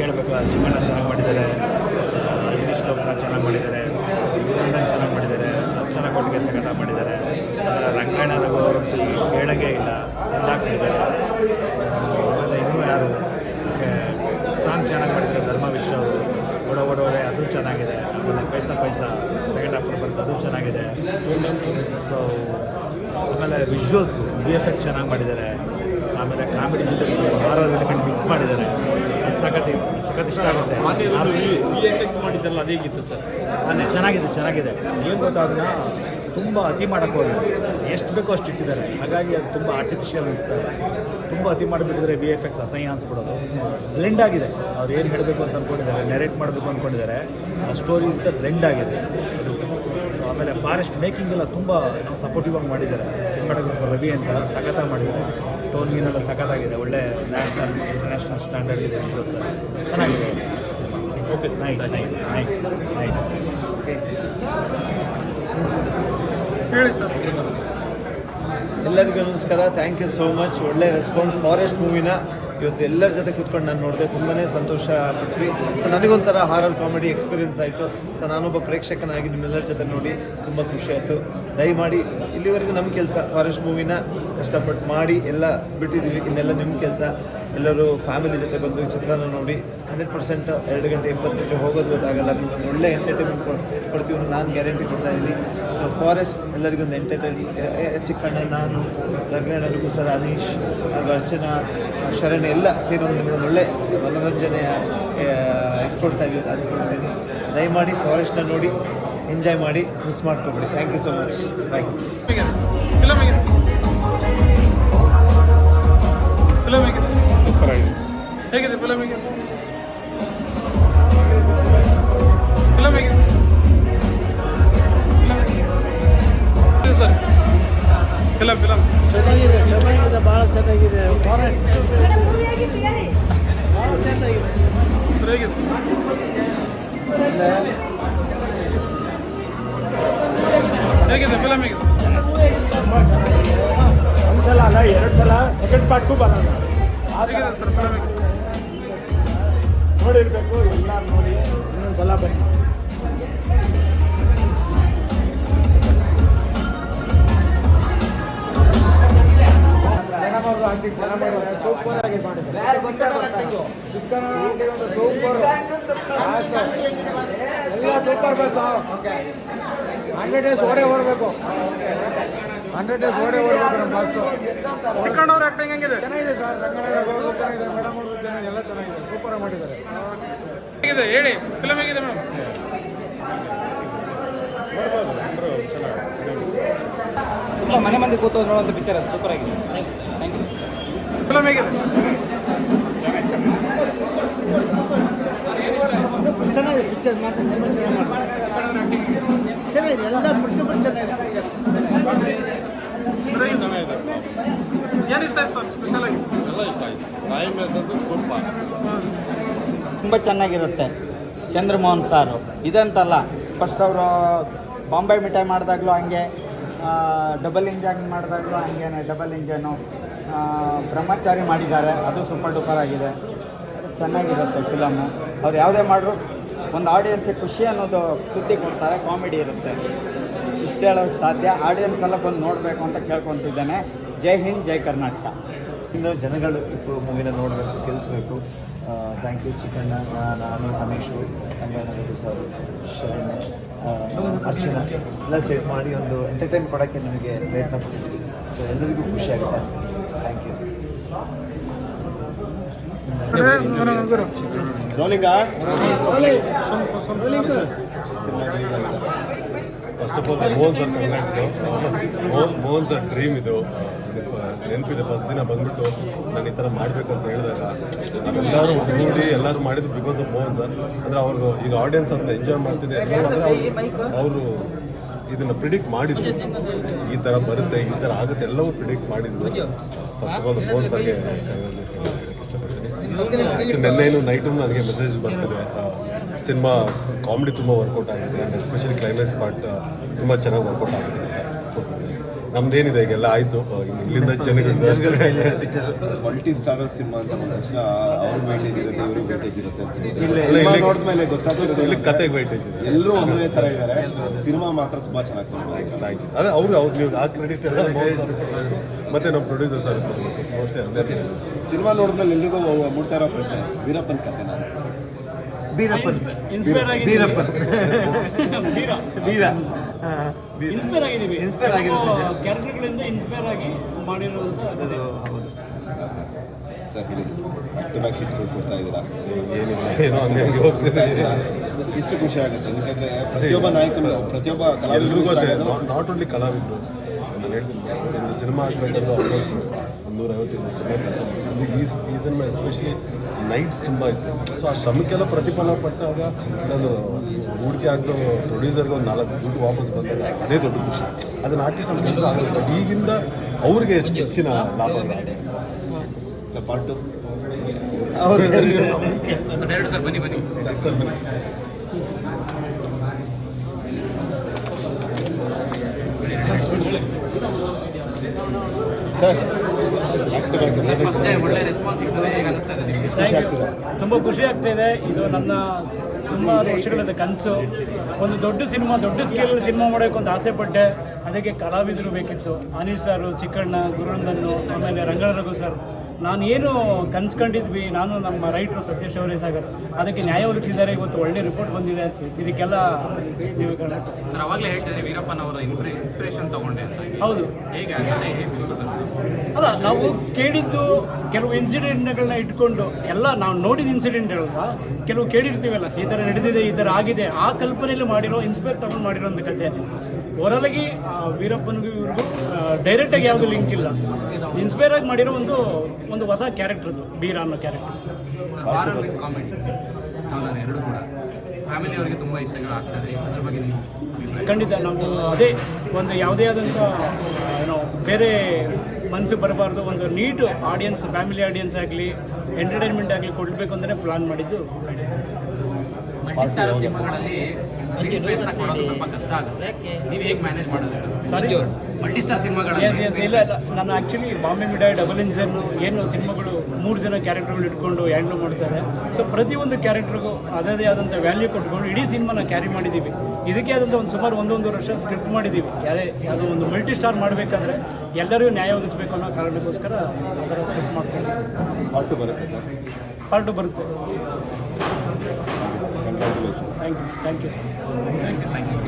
ಕೇಳಬೇಕು ಚಿಕ್ಕಣ್ಣ ಚೆನ್ನಾಗಿ ಮಾಡಿದ್ದಾರೆ ಗಿರೀಶ್ ಲೋಕನಾಥ್ ಚೆನ್ನಾಗಿ ಮಾಡಿದ್ದಾರೆ ನಂದನ್ ಚೆನ್ನಾಗಿ ಮಾಡಿದ್ದಾರೆ, ಅರ್ಚನಾ ಕೊಟ್ಟಿಗೆ ಸಂಗಟ ಮಾಡಿದ್ದಾರೆ ರಂಗಾಯಣ ರಘು ಅವರಂತೂ ಕೇಳಂಗೇ ಇಲ್ಲ, ಎಂದಾಗ್ಬಿಟ್ಟಿದ್ದಾರೆ. ಆಮೇಲೆ ಇನ್ನೂ ಯಾರು? ಸಾಂಗ್ ಚೆನ್ನಾಗಿ ಮಾಡಿದ್ದಾರೆ, ಧರ್ಮ ವಿಶ್ವ ಅವರು. ಒಡ ಓಡೋರೆ ಅದು ಚೆನ್ನಾಗಿದೆ. ಆಮೇಲೆ ಪೈಸಾ ಪೈಸಾ ಸೆಕೆಂಡ್ ಹಾಫ್ ಬರುತ್ತೆ ಅದು ಚೆನ್ನಾಗಿದೆ. ಸೊ ಆಮೇಲೆ ವಿಜುವಲ್ಸು ವಿ ಎಫ್ ಎಕ್ಸ್ ಚೆನ್ನಾಗಿ ಮಾಡಿದ್ದಾರೆ. ಆಮೇಲೆ ಕಾಮಿಡಿ ಜೊತೆ ಸ್ವಲ್ಪ ಹಾರರ್ ಮಿಕ್ಸ್ ಮಾಡಿದ್ದಾರೆ. ಸಖತ್ ಸಖತ್ ಇಷ್ಟ ಆಗುತ್ತೆ. ಮಾಡಿದ್ದಲ್ಲ ಸರ್. ಚೆನ್ನಾಗಿದೆ ಚೆನ್ನಾಗಿದೆ. ಏನು ಗೊತ್ತಾ ಅದನ್ನ ತುಂಬ ಅತಿ ಮಾಡೋಕ್ಕೆ ಹೋಗಿಲ್ಲ. ಎಷ್ಟು ಬೇಕೋ ಅಷ್ಟು ಇಟ್ಟಿದ್ದಾರೆ. ಹಾಗಾಗಿ ಅದು ತುಂಬ ಆರ್ಟಿಫಿಷಿಯಲ್ ಅನಿಸ್ತಾರೆ ತುಂಬ ಅತಿ ಮಾಡಿಬಿಟ್ಟಿದ್ರೆ ವಿ ಎಫ್ ಎಕ್ಸ್ ಅಸಹ್ಯ ಅನ್ಸ್ಬಿಡೋದು. ಬ್ಲೆಂಡ್ ಆಗಿದೆ. ಅವ್ರು ಏನು ಹೇಳಬೇಕು ಅಂತ ಅಂದ್ಕೊಂಡಿದ್ದಾರೆ ನೆರೇಟ್ ಮಾಡಬೇಕು ಅಂದ್ಕೊಂಡಿದ್ದಾರೆ ಆ ಸ್ಟೋರಿ ಜೊತೆ ಬ್ಲೆಂಡ್ ಆಗಿದೆ. ಅದು. ಸೊ ಆಮೇಲೆ ಫಾರೆಸ್ಟ್ ಮೇಕಿಂಗ್ ಎಲ್ಲ ತುಂಬ ಸಪೋರ್ಟಿವ್ ಆಗಿ ಮಾಡಿದ್ದಾರೆ. ಸಿನಿಮಾಟೋಗ್ರಫರ್ ರವಿ ಅಂತ ಸಖತ್ತಾಗಿ ಮಾಡಿದ್ದಾರೆ. ಟೋನ್ ಗೀನೆಲ್ಲ ಸಖತ್ತಾಗಿದೆ. ಒಳ್ಳೆ ನ್ಯಾಷನಲ್ ಇಂಟರ್ನ್ಯಾಷನಲ್ ಸ್ಟ್ಯಾಂಡರ್ಡ್ ಇದೆ ಸರ್. ಚೆನ್ನಾಗಿದೆ okay nice nice nice nice ಹೇಳಿ ಸರ್. ಎಲ್ಲರಿಗೂ ನಮಸ್ಕಾರ. ಥ್ಯಾಂಕ್ ಯು ಸೋ ಮಚ್ ಒಳ್ಳೆ ರೆಸ್ಪಾನ್ಸ್ ಫಾರೆಸ್ಟ್ ಮೂವಿನ ಇವತ್ತು ಎಲ್ಲರ ಜೊತೆ ಕೂತ್ಕೊಂಡು ನಾನು ನೋಡಿದೆ. ತುಂಬಾ ಸಂತೋಷ ಪಟ್ವಿ. ಸೊ ನನಗೊಂಥರ ಹಾರರ್ ಕಾಮಿಡಿ ಎಕ್ಸ್ಪೀರಿಯನ್ಸ್ ಆಯಿತು. ಸೊ ನಾನೊಬ್ಬ ಪ್ರೇಕ್ಷಕನಾಗಿ ನಿಮ್ಮೆಲ್ಲರ ಜೊತೆ ನೋಡಿ ತುಂಬ ಖುಷಿ ಆಯಿತು. ದಯಮಾಡಿ ಇಲ್ಲಿವರೆಗೂ ನಮ್ಮ ಕೆಲಸ ಫಾರೆಸ್ಟ್ ಮೂವಿನ ಕಷ್ಟಪಟ್ಟು ಮಾಡಿ ಎಲ್ಲ ಬಿಟ್ಟಿದ್ದೀವಿ. ಇನ್ನೆಲ್ಲ ನಿಮ್ಮ ಕೆಲಸ. ಎಲ್ಲರೂ ಫ್ಯಾಮಿಲಿ ಜೊತೆ ಬಂದು ಈ ಚಿತ್ರನ ನೋಡಿ ಹಂಡ್ರೆಡ್ ಪರ್ಸೆಂಟ್ ಎರಡು ಗಂಟೆ ಇಪ್ಪತ್ತು ನಿಮಿಷ ಹೋಗೋದು ಗೊತ್ತಾಗಲ್ಲ. ನಿಮ್ಗೊಂದು ಒಳ್ಳೆ ಎಂಟರ್ಟೈನ್ಮೆಂಟ್ ಕೊಡ್ತೀವಿ ನಾನು ಗ್ಯಾರಂಟಿ ಕೊಡ್ತಾ ಇದ್ದೀನಿ. ಸೊ ಫಾರೆಸ್ಟ್ ಎಲ್ಲರಿಗೂ ಒಂದು ಎಂಟರ್ಟೈನ್ಮೆಂಟ್ ಚಿಕ್ಕಣ್ಣ, ನಾನು ರಂಗಣ್ಣನಿಗೂ ಸರ್ ಅನೀಶ್, ಹಾಗೂ ಅರ್ಚನಾ, ಶರಣ್ ಎಲ್ಲ ಸೇರಿ ಒಂದು ನಿಮಗೆ ಒಂದು ಒಳ್ಳೆ ಮನೋರಂಜನೆಯ ಕೊಡ್ತಾ ಇದ್ದೀವಿ ಅದು ಕೊಡ್ತೀನಿ ದಯಮಾಡಿ ಫಾರೆಸ್ಟ್ನ ನೋಡಿ ಎಂಜಾಯ್ ಮಾಡಿ miss ಮಾಡ್ಕೊಬೇಡಿ. Thank you so much bye film ಹೇಗಿದೆ ಫಿಲಮ್ ಹೇಗಿದೆ ಸೂಪರ್ ಆಗಿದೆ ಹೇಗಿದೆ ಫಿಲಮ್ ಹೇಗಿದೆ ಫಿಲಮ್ ಹೇಗಿದೆ ಫಿಲಮ್ ಸರ್ ಫಿಲಮ್ ಫಿಲಮ್ ಚೆನ್ನಾಗಿದೆ ಚೆನ್ನಾಗಿದೆ ಭಾಳ ಚೆನ್ನಾಗಿದೆ ಫಾರೆಸ್ಟ್ ಪಾರ್ಟ್ಗೂ ಬರೋಣ. ಸರ್ ನೋಡಿರ್ಬೇಕು ಎಲ್ಲ ನೋಡಿ ಇನ್ನೊಂದು ಸಲ ಬನ್ನಿ ಸೂಪರ್ ಆಗಿ ಮಾಡಿದ್ದಾರೆ. ಚಿಕ್ಕನ ಒಂದು ಸೂಪರ್ ಎಲ್ಲ ಸೂಪರ್ ಬಸ್ ಹಂಡ್ರೆಡ್ ಡೇಸ್ ಓಡೇ ಓಡಬೇಕು. ಹಂಡ್ರೆಡ್ ಡೇಸ್ ಓಡೇ ಓಡಬೇಕು ನಮ್ಮ ಬಸ್ಸು ಚಿಕ್ಕಣ್ಣವ್ರ ಆಕ್ಟಿಂಗ್ ಹೆಂಗಿದೆ? ಚೆನ್ನಾಗಿದೆ ಸರ್ ಅವರು ಚೆನ್ನಾಗಿದೆ. ಮೇಡಮ್ ಅವರು ಚೆನ್ನಾಗಿದೆ ಎಲ್ಲ ಚೆನ್ನಾಗಿದೆ. ಸೂಪರ್ ಆಗಿ ಮಾಡಿದ್ದಾರೆ. ಹೇಗಿದೆ? ಹೇಳಿ. ಫಿಲಮ್ ಹೇಗಿದೆ ಮೇಡಮ್ ತುಂಬ ಮನೆ ಮಂದಿ ಕೂತು ನೋಡುವಂಥ ಪಿಕ್ಚರ್ ಅದು. ಸೂಪರ್ ಆಗಿದೆ. ಥ್ಯಾಂಕ್ ಯು ಫಿಲಮ್ ಹೇಗಿದೆ? ಚೆನ್ನಾಗಿದೆ ಪಿಕ್ಚರ್ ಮಾತ್ರ ತುಂಬ ಚೆನ್ನಾಗಿ ಮಾಡಿ ಚೆನ್ನಾಗಿದೆ. ಎಲ್ಲ ಪ್ರತಿಯೊಬ್ಬರು ಚೆನ್ನಾಗಿದೆ ಪಿಕ್ಚರ್ ಏನು ಇಷ್ಟ ಆಯ್ತು ಸರ್ ಸ್ಪೆಷಲ್ ಆಗಿ? ಎಲ್ಲ ಇಷ್ಟ ಆಯ್ತು. ಟೈಮ್ ಅಂತ ಸೂಪರ್ ತುಂಬ ಚೆನ್ನಾಗಿರುತ್ತೆ. ಚಂದ್ರಮೋಹನ್ ಸಾರು. ಇದಂತಲ್ಲ ಫಸ್ಟ್ ಅವರು ಬಾಂಬೆ ಮಿಠಾಯಿ ಮಾಡಿದಾಗಲೂ ಹಂಗೆ ಡಬಲ್ ಇಂಜನ್ ಮಾಡಿದಾಗಲೂ ಹಂಗೇನೆ ಡಬಲ್ ಇಂಜನು ಬ್ರಹ್ಮಚಾರಿ ಮಾಡಿದ್ದಾರೆ. ಅದು ಸೂಪರ್ ಡೂಪರ್ ಆಗಿದೆ. ಚೆನ್ನಾಗಿರುತ್ತೆ ಫಿಲಮು ಅವ್ರು ಯಾವುದೇ ಮಾಡಿದ್ರು ಒಂದು ಆಡಿಯನ್ಸಿಗೆ ಖುಷಿ ಅನ್ನೋದು ಸುದ್ದಿ ಕೊಡ್ತಾರೆ ಕಾಮಿಡಿ ಇರುತ್ತೆ. ಇಷ್ಟು ಹೇಳೋಕ್ಕೆ ಸಾಧ್ಯ. ಆಡಿಯನ್ಸ್ ಎಲ್ಲ ಬಂದು ನೋಡಬೇಕು ಅಂತ ಕೇಳ್ಕೊತಿದ್ದೇನೆ. ಜೈ ಹಿಂದ್ ಜೈ ಕರ್ನಾಟಕ. ಇನ್ನು ಜನಗಳು ಇಬ್ಬರು ಮೂವಿನ ನೋಡಬೇಕು ಕೇಳಿಸ್ಬೇಕು ಥ್ಯಾಂಕ್ ಯು ಚಿಕ್ಕಣ್ಣ ನಾನು ರಮೇಶು ರಂಗನಾಥು ಸರ್ ಶರಣ್ಯ ಅರ್ಚನ. ಎಲ್ಲ ಸೇವ್ ಮಾಡಿ ಒಂದು ಎಂಟರ್ಟೈನ್ ಕೊಡೋಕ್ಕೆ ನನಗೆ ಪ್ರಯತ್ನ ಪಡ್ತೀವಿ ಸೊ ಎಲ್ಲರಿಗೂ ಖುಷಿಯಾಗುತ್ತೆ thank you ರೋಲಿಂಗಾ first of all Mohan sir congrats Mohan Mohan sir dream ಇದು. ನೆನಪಿದೆ ಫಸ್ಟ್ ದಿನ ಬಂದ್ಬಿಟ್ಟು ನಾನು ಈ ಥರ ಮಾಡಬೇಕು ಅಂತ ಹೇಳಿದಾಗ, ಎಲ್ಲರೂ ನೋಡಿ, ಎಲ್ಲರೂ ಮಾಡಿದ್ರು ಬಿಕಾಸ್ ಆಫ್ ಮೋಹನ್ ಸರ್ ಅಂದರೆ ಅವ್ರಿಗೆ ಈಗ ಆಡಿಯನ್ಸ್ ಅಂತ ಎಂಜಾಯ್ ಮಾಡ್ತಿದೆ ಅಂದರೆ ಅವರು ಇದನ್ನು ಪ್ರಿಡಿಕ್ಟ್ ಮಾಡಿದ್ರು. ಈ ಥರ ಬರುತ್ತೆ, ಈ ಥರ ಆಗುತ್ತೆ, ಎಲ್ಲವೂ ಪ್ರಿಡಿಕ್ಟ್ ಮಾಡಿದ್ರು. ಫಸ್ಟ್ ಆಫ್ ಆಲ್ ಮೋಹನ್ ಸರ್ಗೆ ಇಷ್ಟಪಡ್ತೀನಿ ನಿನ್ನೆನು ನೈಟು ನನಗೆ ಮೆಸೇಜ್ ಬರ್ತದೆ. ಸಿನಿಮಾ ಕಾಮಿಡಿ ತುಂಬ ವರ್ಕೌಟ್ ಆಗಿದೆ ಆ್ಯಂಡ್ ಎಸ್ಪೆಷಲಿ ಕ್ಲೈಮ್ಯಾಕ್ಸ್ ಪಾರ್ಟ್ ತುಂಬ ಚೆನ್ನಾಗಿ ವರ್ಕೌಟ್ ಆಗಿದೆ ನಮ್ದೇನಿದೆ ಈಗೆಲ್ಲ ಆಯ್ತು. ಇಲ್ಲಿಂದ ಜನಗಳು ಪಿಕ್ಚರ್ ಮಲ್ಟಿ ಸ್ಟಾರರ್ ಸಿನಿಮಾ ಅಂತ ತಕ್ಷಣ ಅವ್ರ ಮೈಲೇಜ್ ಇರುತ್ತೆ ಇವರು ಮೈಲೇಜ್ ಇರುತ್ತೆ ನೋಡಿದ್ಮೇಲೆ ಇಲ್ಲಿ ಕತೆ ವೈಟೇಜ್ ಇದೆ. ಎಲ್ಲರೂ ಒಂದೇ ಥರ ಇದ್ದಾರೆ. ಸಿನಿಮಾ ಮಾತ್ರ ತುಂಬಾ ಚೆನ್ನಾಗಿ ಥ್ಯಾಂಕ್ ಯು ಅದೇ ಅವ್ರು ಅವ್ರು ನೀವು ಆ ಕ್ರೆಡಿಟ್ ಎಲ್ಲ ಮತ್ತೆ ನಮ್ಮ ಪ್ರೊಡ್ಯೂಸರ್ ಸರ್ ಅಷ್ಟೇ ಸಿನಿಮಾ ನೋಡಿದ್ಮೇಲೆ ಎಲ್ರಿಗೂ ಮೂಡ್ತಾ ಇರೋ ಪ್ರಶ್ನೆ. ವೀರಪ್ಪನ ಅಂತ ಬೀರಪ್ಪನ್ ಇನ್ಸ್ಪೈರ್ ಆಗಿದೀವಿ ಬೀರಪ್ಪನ್ ಬೀರ. ಬೀರ. ಇನ್ಸ್ಪೈರ್ ಆಗಿದ್ದೀವಿ. ಇನ್ಸ್ಪೈರ್ ಕ್ಯಾರೆಕ್ಟರ್ಗಳಿಂದ ಇನ್ಸ್ಪೈರ್ ಆಗಿ ಮಾಡಿರುವಂತ ಅದು. ಹೌದು. ಸರ್ ಹೇಳಿ ಬ್ಯಾಕ್ ಟು ಕೊಡ್ತಾ ಇದ್ದೀರಾ? ಏನಿಲ್ಲ. ಏನೋ ಹಂಗೆ ಹಂಗೆ ಹೋಗ್ತಿದೆ ಎಷ್ಟು ಖುಷಿ ಆಗುತ್ತೆ. ಯಾಕಂದ್ರೆ ಪ್ರತಿಯೊಬ್ಬ ನಾಯಕನು ಪ್ರತಿಯೊಬ್ಬ ಅಷ್ಟೇ. ನಾಟ್ ಓನ್ಲಿ ಕಲಾವಿದರು. ನಾನು ಹೇಳ್ತೀನಿ ಒಂದು ಸಿನಿಮಾ ಆಗಬೇಕಂದ್ರೆ ಆಲ್ಮೋಸ್ಟ್ ಒಂದು ಐವತ್ತೈದು ಜನ ಕೆಲಸ ಮಾಡ್ತಾರೆ ಈ ಈ ಸಿನಿಮಾ ಎಸ್ಪೆಷಲಿ ನೈಟ್ಸ್ ತುಂಬ ಇತ್ತು. ಸೊ ಆ ಶ್ರಮಕ್ಕೆಲ್ಲ ಪ್ರತಿಫಲ ಪಟ್ಟಾಗ ನಾನು ಹೂಡಿಕೆ ಆಗೋ ಪ್ರೊಡ್ಯೂಸರ್ಗೆ ಒಂದು ನಾಲ್ಕು ದುಡ್ಡು ವಾಪಸ್ ಬಂದಾಗ ಅದೇ ದೊಡ್ಡ ಖುಷಿ. ಅದನ್ನು ಆರ್ಟಿಸ್ಟ್ ನಮ್ಮ ಕೆಲಸ ಆಗಬೇಕು ಈಗಿಂದ ಅವ್ರಿಗೆ ಹೆಚ್ಚಿನ ಲಾಭ ಸರ್ ಪಾರ್ಟ್ ಟು ಅವರು ಸರ್ ಬನ್ನಿ ತುಂಬ ಖುಷಿ ಆಗ್ತಾ ಇದೆ ಇದು ನನ್ನ ಸುಮಾರು ವರ್ಷಗಳದ ಕನಸು. ಒಂದು ದೊಡ್ಡ ಸಿನಿಮಾ, ದೊಡ್ಡ ಸ್ಕೇಲಲ್ಲಿ ಸಿನಿಮಾ ಮಾಡೋಕೆ ಒಂದು ಆಸೆ ಪಟ್ಟೆ. ಅದಕ್ಕೆ ಕಲಾವಿದರು ಬೇಕಿತ್ತು. ಅನಿಲ್ ಸಾರು, ಚಿಕ್ಕಣ್ಣ ಗುರುನಂದನ್ನು ಆಮೇಲೆ ರಂಗನ ರಘು ಸರ್. ನಾನು ಏನು ಕನ್ಸ್ಕೊಂಡಿದ್ವಿ ನಾನು ನಮ್ಮ ರೈಟ್ರು ಸತೀಶ್ ಅವರೇ ಸಾಗರ್ ಅದಕ್ಕೆ ನ್ಯಾಯ ಒದಗಿಸಿದ್ದಾರೆ ಇವತ್ತು ಒಳ್ಳೆ ರಿಪೋರ್ಟ್ ಬಂದಿದೆ ಇದಕ್ಕೆಲ್ಲ ನೀವು ಕಾರಣ. ಸರ್ ಅವಾಗಲೇ ಹೇಳ್ತಿದ್ರೆ ವೀರಪ್ಪನ್ ಅವರ ಇನ್ಸ್ಪಿರೇಷನ್ ತಗೊಂಡೆ ಅಂತ. ಹೌದು. ಹೇಗೆ ಅಲ್ಲ ನಾವು ಕೇಳಿದ್ದು ಕೆಲವು ಇನ್ಸಿಡೆಂಟ್ಗಳನ್ನ ಇಟ್ಕೊಂಡು ಎಲ್ಲ ನಾವು ನೋಡಿದ ಇನ್ಸಿಡೆಂಟ್ಗಳಲ್ಲ ಕೆಲವು ಕೇಳಿರ್ತೀವಲ್ಲ ಈ ಥರ ನಡೆದಿದೆ ಈ ಥರ ಆಗಿದೆ ಆ ಕಲ್ಪನೆಯಲ್ಲಿ ಮಾಡಿರೋ ಇನ್ಸ್ಪೈರ್ ತಗೊಂಡು ಮಾಡಿರೋ ಒಂದು ಕತೆ ಓವರಾಲಾಗಿ ವೀರಪ್ಪನಿಗೂ ಇವ್ರಿಗೂ ಡೈರೆಕ್ಟಾಗಿ ಯಾವುದು ಲಿಂಕ್ ಇಲ್ಲ. ಇನ್ಸ್ಪೈರ್ ಆಗಿ ಮಾಡಿರೋ ಒಂದು ಒಂದು ಹೊಸ ಕ್ಯಾರೆಕ್ಟರ್ ಅದು ಬೀರ ಅನ್ನೋ ಕ್ಯಾರೆಕ್ಟರ್ ಕಾಮಿಡಿ ಎರಡು ಕೂಡ. ತುಂಬ ಅದ್ರ ಬಗ್ಗೆ ಖಂಡಿತ ನಾವು ಅದೇ ಒಂದು ಯಾವುದೇ ಆದಂಥ ಏನೋ ಬೇರೆ ಮನಸ್ಸಿಗೆ ಬರಬಾರ್ದು. ಒಂದು ನೀಟ್ ಆಡಿಯನ್ಸ್ ಫ್ಯಾಮಿಲಿ ಆಡಿಯನ್ಸ್ ಆಗಲಿ ಎಂಟರ್ಟೈನ್ಮೆಂಟ್ ಆಗಲಿ ಕೊಡಬೇಕು ಅಂತಲೇ ಪ್ಲಾನ್ ಮಾಡಿದ್ದು. ಮಲ್ಟಿ ಸ್ಟಾರ್ ಸಿನಿಮಾಗಳಲ್ಲಿ ಸ್ಕ್ರೀನ್ ಸ್ಪೇಸ್ನ ಕೊಡೋದು ಸ್ವಲ್ಪ ಕಷ್ಟ ಆಗುತ್ತೆ. ನೀವು ಹೇಗೆ ಮ್ಯಾನೇಜ್ ಮಾಡೋದು ಸರ್? ಸಾರಿ ಮಲ್ಟಿ ಸ್ಟಾರ್ ಎಸ್ ಸಿನಿಮಾಗಳಲ್ಲಿ ಇಲ್ಲ ಇಲ್ಲ. ನಾನು actually Bombay mid day double engine ಏನು ಸಿನಿಮಾಗಳು ಮೂರು ಜನ ಕ್ಯಾರೆಕ್ಟರ್ಗಳು ಇಟ್ಕೊಂಡು ಹ್ಯಾಂಡ್ಲ್ ಮಾಡ್ತಾರೆ. ಸೊ ಪ್ರತಿಯೊಂದು ಕ್ಯಾರೆಕ್ಟರ್ಗೂ ಅದೇ ಆದಂಥ ವ್ಯಾಲ್ಯೂ ಕೊಟ್ಕೊಂಡು ಇಡೀ ಸಿನಿಮಾನ ಕ್ಯಾರಿ ಮಾಡಿದ್ದೀವಿ. ಇದಕ್ಕೆ ಆದಂಥ ಒಂದು ಸುಮಾರು ಒಂದೊಂದು ವರ್ಷ ಸ್ಕ್ರಿಪ್ಟ್ ಮಾಡಿದ್ದೀವಿ. ಯಾವುದೇ ಅದು ಒಂದು ಮಲ್ಟಿ ಸ್ಟಾರ್ ಮಾಡಬೇಕಾದ್ರೆ ಎಲ್ಲರಿಗೂ ನ್ಯಾಯ ಒದಗಿಸ್ಬೇಕು ಅನ್ನೋ ಕಾರಣಕ್ಕೋಸ್ಕರ ಆ ಥರ ಸ್ಕ್ರಿಪ್ಟ್ ಮಾಡ್ಕೊಂಡು ಪಾರ್ಟ್ ಟು ಬರುತ್ತೆ ಸರ್. ಪಾರ್ಟು ಬರುತ್ತೆ. Congratulations. Thank you. Thank you. Thank you. Thank you.